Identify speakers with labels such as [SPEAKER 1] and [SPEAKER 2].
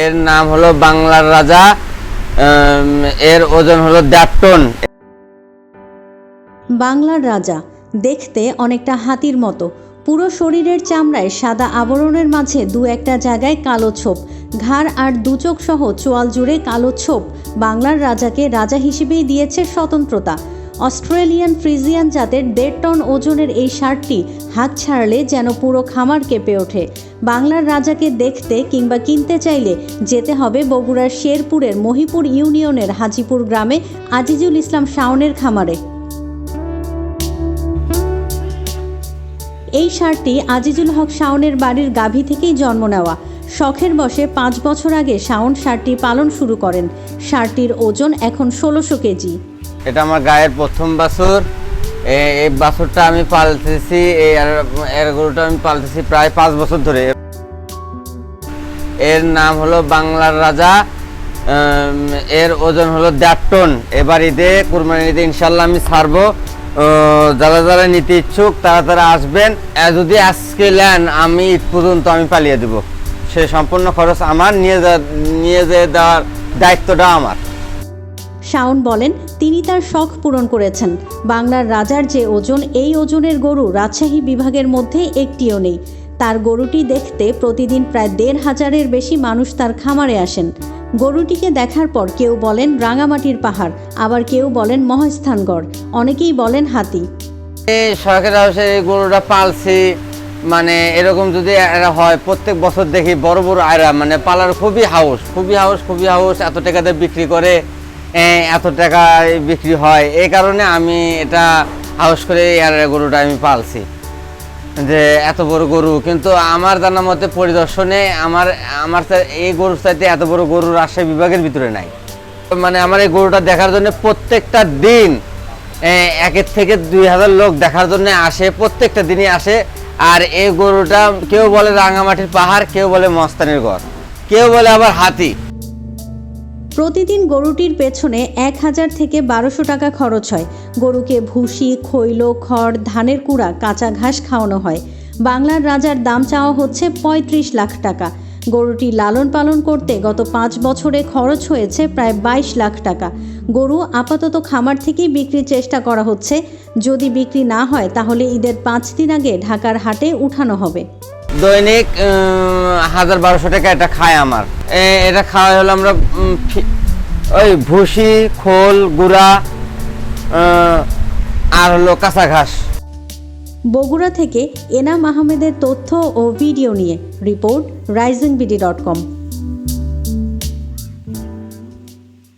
[SPEAKER 1] এর নাম হলো বাংলার রাজা এর ওজন হলো দেড় টন।
[SPEAKER 2] বাংলার রাজা দেখতে অনেকটা হাতির মতো। পুরো শরীরের চামড়ায় সাদা আবরণের মাঝে দু একটা জায়গায় কালো ছোপ। ঘাড় আর দুচোখ সহ চোয়াল জুড়ে কালো ছোপ বাংলার রাজাকে রাজা হিসেবেই দিয়েছে স্বতন্ত্রতা। অস্ট্রেলিয়ান ফ্রিজিয়ান জাতের দেড় টন ওজনের এই শার্টটি হাত ছাড়লে যেন পুরো খামার কেঁপে ওঠে। বাংলার রাজাকে দেখতে কিংবা কিনতে চাইলে যেতে হবে বগুড়ার শেরপুরের মহিপুর ইউনিয়নের হাজিপুর গ্রামে আজিজুল ইসলাম শাওনের খামারে। এই ষাঁড়টি আজিজুল হক শাওনের বাড়ির গাভী থেকেই জন্ম নেওয়া। শখের বসে পাঁচ বছর আগে শাওন ষাঁড়টি পালন শুরু করেন। ষাঁড়টির ওজন এখন ষোলোশো কেজি।
[SPEAKER 1] এটা আমার গায়ের প্রথম বাছুর। এই বাছুরটা আমি পালতেছি, এই এর- গরুটা আমি পালতেছি প্রায় পাঁচ বছর ধরে। এর নাম হলো বাংলার রাজা এর ওজন হলো দেড় টন। এবার ঈদে কুরবানি ঈদে ইনশাল্লাহ আমি ছাড়বো। যারা যারা নিতে ইচ্ছুক, তারা তারা আসবেন। যদি আজকে নেন, আমি ঈদ পর্যন্ত আমি পালিয়ে দেব। সে সম্পূর্ণ খরচ আমার, নিয়ে নিয়ে যেয়ে দেওয়ার দায়িত্বটা আমার।
[SPEAKER 2] শাওন বলেন, তিনি তার শখ পূরণ করেছেন। বাংলার রাজার যে ওজন, এই ওজনের গরু রাজশাহী বিভাগের মধ্যে একটিও নেই। তার গরুটি দেখতে প্রতিদিন প্রায় দেড় হাজারের বেশি মানুষ তার খামারে আসেন। গরুটিকে দেখার পর কেউ বলেন, রাঙামাটির পাহাড়। আবার কেউ বলেন, মহাস্থানগড়। অনেকেই বলেন, হাতি।
[SPEAKER 1] শখের এই গরুটা পালছি। মানে এরকম যদি এরা হয়, প্রত্যেক বছর দেখি বড় বড় আয়রা মানে পালার খুবই হাউস খুবই হাউস খুবই হাউস, এত টাকাতে বিক্রি করে। এত টাকায় বিক্রি হয়। এই কারণে আমি এটা হাউস করে আয়রা গরুটা আমি পালছি। যে এত বড় গরু, কিন্তু আমার জানা মতে পরিদর্শনে আমার আমার এই গরুর চাইতে এত বড় গরু রাজশাহী বিভাগের ভিতরে নাই। মানে আমার এই গরুটা দেখার জন্য প্রত্যেকটা দিন একের থেকে দুই হাজার লোক দেখার জন্য আসে, প্রত্যেকটা দিনই আসে। আর এই গরুটা কেউ বলে রাঙামাটির পাহাড়, কেউ বলে মস্তানের গড় কেউ বলে আবার হাতি।
[SPEAKER 2] প্রতিদিন গরুটির পেছনে এক হাজার থেকে বারোশো টাকা খরচ হয়। গরুকে ভুসি, খৈল, খড়, ধানের কুড়া, কাঁচা ঘাস খাওয়ানো হয়। বাংলার রাজার দাম চাওয়া হচ্ছে পঁয়ত্রিশ লাখ টাকা। গরুটি লালন পালন করতে গত পাঁচ বছরে খরচ হয়েছে প্রায় বাইশ লাখ টাকা। গরু আপাতত খামার থেকেই বিক্রির চেষ্টা করা হচ্ছে। যদি বিক্রি না হয়, তাহলে ঈদের পাঁচ দিন আগে ঢাকার হাটে উঠানো হবে।
[SPEAKER 1] দৈনিক হাজার বারোশো টাকা এটা খায় আমার। এটা খাওয়া হলো আমরা ওই ভুসি, খোল, গুড়া আর হলো কাঁচা ঘাস।
[SPEAKER 2] বগুড়া থেকে এনাম আহমেদের তথ্য ও ভিডিও নিয়ে report Rising BD dot com.